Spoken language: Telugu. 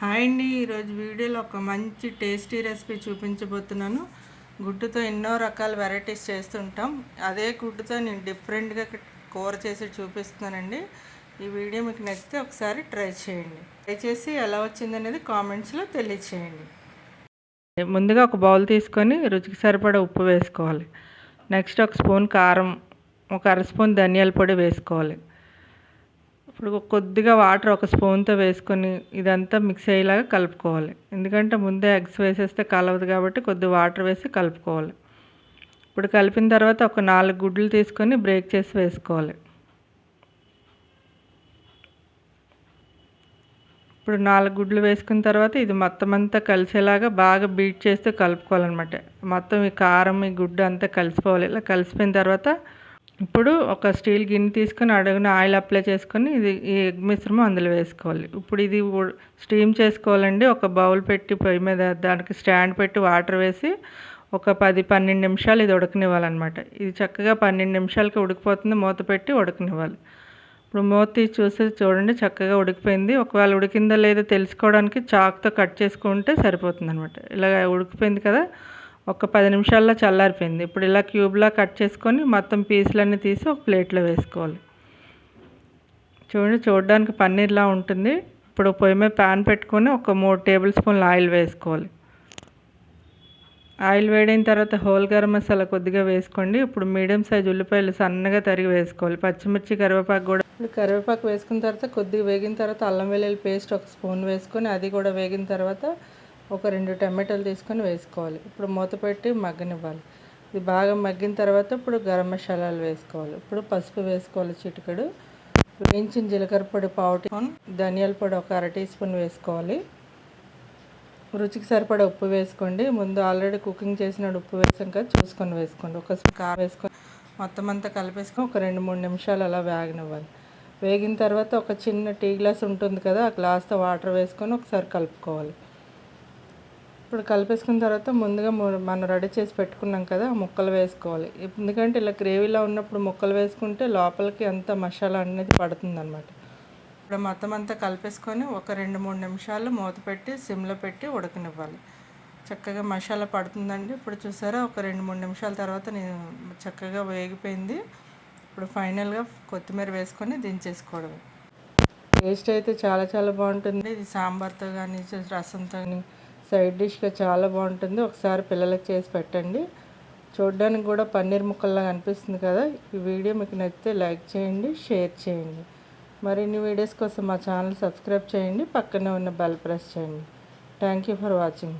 హాయ్ అండి. ఈరోజు వీడియోలో ఒక మంచి టేస్టీ రెసిపీ చూపించబోతున్నాను. గుడ్డుతో ఎన్నో రకాల వెరైటీస్ చేస్తుంటాం. అదే గుడ్డుతో నేను డిఫరెంట్గా కూర చేసి చూపిస్తున్నానండి. ఈ వీడియో మీకు నచ్చితే ఒకసారి ట్రై చేయండి. ట్రై చేసి ఎలా వచ్చిందనేది కామెంట్స్లో తెలియచేయండి. ముందుగా ఒక బౌల్ తీసుకొని రుచికి సరిపడా ఉప్పు వేసుకోవాలి. నెక్స్ట్ ఒక స్పూన్ కారం ఒక అర స్పూన్ ధనియాల పొడి వేసుకోవాలి. ఇప్పుడు కొద్దిగా వాటర్ ఒక స్పూన్తో వేసుకొని ఇదంతా మిక్స్ అయ్యేలాగా కలుపుకోవాలి. ఎందుకంటే ముందే ఎగ్స్ వేసేస్తే కలవదు కాబట్టి కొద్ది వాటర్ వేసి కలుపుకోవాలి. ఇప్పుడు కలిపిన తర్వాత ఒక నాలుగు గుడ్లు తీసుకొని బ్రేక్ చేసి వేసుకోవాలి. ఇప్పుడు నాలుగు గుడ్లు వేసుకున్న తర్వాత ఇది మొత్తం అంతా కలిసేలాగా బాగా బీట్ చేస్తూ కలుపుకోవాలన్నమాట. మొత్తం ఈ కారం ఈ గుడ్డు అంతా కలిసిపోవాలి. ఇలా కలిసిపోయిన తర్వాత ఇప్పుడు ఒక స్టీల్ గిన్నె తీసుకొని అడుగున ఆయిల్ అప్లై చేసుకొని ఇది ఈ ఎగ్ మిశ్రమం అందులో వేసుకోవాలి. ఇప్పుడు ఇది స్టీమ్ చేసుకోవాలండి. ఒక బౌల్ పెట్టి పొయ్యి మీద దానికి స్టాండ్ పెట్టి వాటర్ వేసి ఒక పది పన్నెండు నిమిషాలు ఇది ఉడకనివ్వాలన్నమాట. ఇది చక్కగా పన్నెండు నిమిషాలకి ఉడికిపోతుంది. మూత పెట్టి ఉడకనివ్వాలి. ఇప్పుడు మూత తీసి చూసి చూడండి చక్కగా ఉడికిపోయింది. ఒకవేళ ఉడికిందో లేదో తెలుసుకోవడానికి చాక్తో కట్ చేసుకుంటే సరిపోతుంది అనమాట ఇలా ఉడికిపోయింది కదా. ఒక పది నిమిషాల్లో చల్లారిపోయింది. ఇప్పుడు ఇలా క్యూబ్లా కట్ చేసుకొని మొత్తం పీసులన్నీ తీసి ఒక ప్లేట్లో వేసుకోవాలి. చూడండి చూడడానికి పన్నీర్లా ఉంటుంది. ఇప్పుడు పొయ్యి మీద ప్యాన్ పెట్టుకొని ఒక మూడు టేబుల్ స్పూన్లు ఆయిల్ వేసుకోవాలి. ఆయిల్ వేడైన తర్వాత హోల్ గరం మసాలా కొద్దిగా వేసుకోండి. ఇప్పుడు మీడియం సైజ్ ఉల్లిపాయలు సన్నగా తరిగి వేసుకోవాలి. పచ్చిమిర్చి కరివేపాకు కూడా ఇప్పుడు కరివేపాకు వేసుకున్న తర్వాత కొద్దిగా వేగిన తర్వాత అల్లం వెల్లుల్లి పేస్ట్ ఒక స్పూన్ వేసుకొని అది కూడా వేగిన తర్వాత ఒక రెండు టమాటాలు తీసుకొని వేసుకోవాలి. ఇప్పుడు మూత పెట్టి మగ్గనివ్వాలి. ఇది బాగా మగ్గిన తర్వాత ఇప్పుడు గరం మసాలాలు వేసుకోవాలి. ఇప్పుడు పసుపు వేసుకోవాలి చిటికడు. వేయించిన జీలకర్ర పొడి పావు టీ స్పూన్ ధనియాల పొడి ఒక అర టీ స్పూన్ వేసుకోవాలి. రుచికి సరిపడ ఉప్పు వేసుకోండి. ముందు ఆల్రెడీ కుకింగ్ చేసిన ఉప్పు వేసాం కదా చూసుకొని వేసుకోండి. ఒక కారం వేసుకొని మొత్తం అంతా కలిపేసుకొని ఒక రెండు మూడు నిమిషాలు అలా వేగనివ్వాలి. వేగిన తర్వాత ఒక చిన్న టీ గ్లాస్ ఉంటుంది కదా ఆ గ్లాస్తో వాటర్ వేసుకొని ఒకసారి కలుపుకోవాలి. ఇప్పుడు కలిపేసుకున్న తర్వాత ముందుగా మనం రెడీ చేసి పెట్టుకున్నాం కదా ముక్కలు వేసుకోవాలి. ఎందుకంటే ఇలా గ్రేవీలో ఉన్నప్పుడు ముక్కలు వేసుకుంటే లోపలికి అంత మసాలా అనేది పడుతుంది అనమాట ఇప్పుడు మొత్తం అంతా కలిపేసుకొని ఒక రెండు మూడు నిమిషాలు మూత పెట్టి సిమ్లో పెట్టి ఉడకనివ్వాలి. చక్కగా మసాలా పడుతుందండి. ఇప్పుడు చూసారా ఒక రెండు మూడు నిమిషాల తర్వాత నేను చక్కగా వేగిపోయింది. ఇప్పుడు ఫైనల్గా కొత్తిమీర వేసుకొని దించేసుకోవడం టేస్ట్ అయితే చాలా చాలా బాగుంటుంది. ఇది సాంబార్తో కానీ రసంతో కానీ సైడ్ డిష్గా చాలా బాగుంటుంది. ఒకసారి పిల్లలకి చేసి పెట్టండి. చూడడానికి కూడా పన్నీర్ ముక్కల్లాగా అనిపిస్తుంది కదా. ఈ వీడియో మీకు నచ్చితే లైక్ చేయండి షేర్ చేయండి. మరిన్ని వీడియోస్ కోసం మా ఛానల్ సబ్స్క్రైబ్ చేయండి. పక్కనే ఉన్న బెల్ ప్రెస్ చేయండి. Thank you for watching.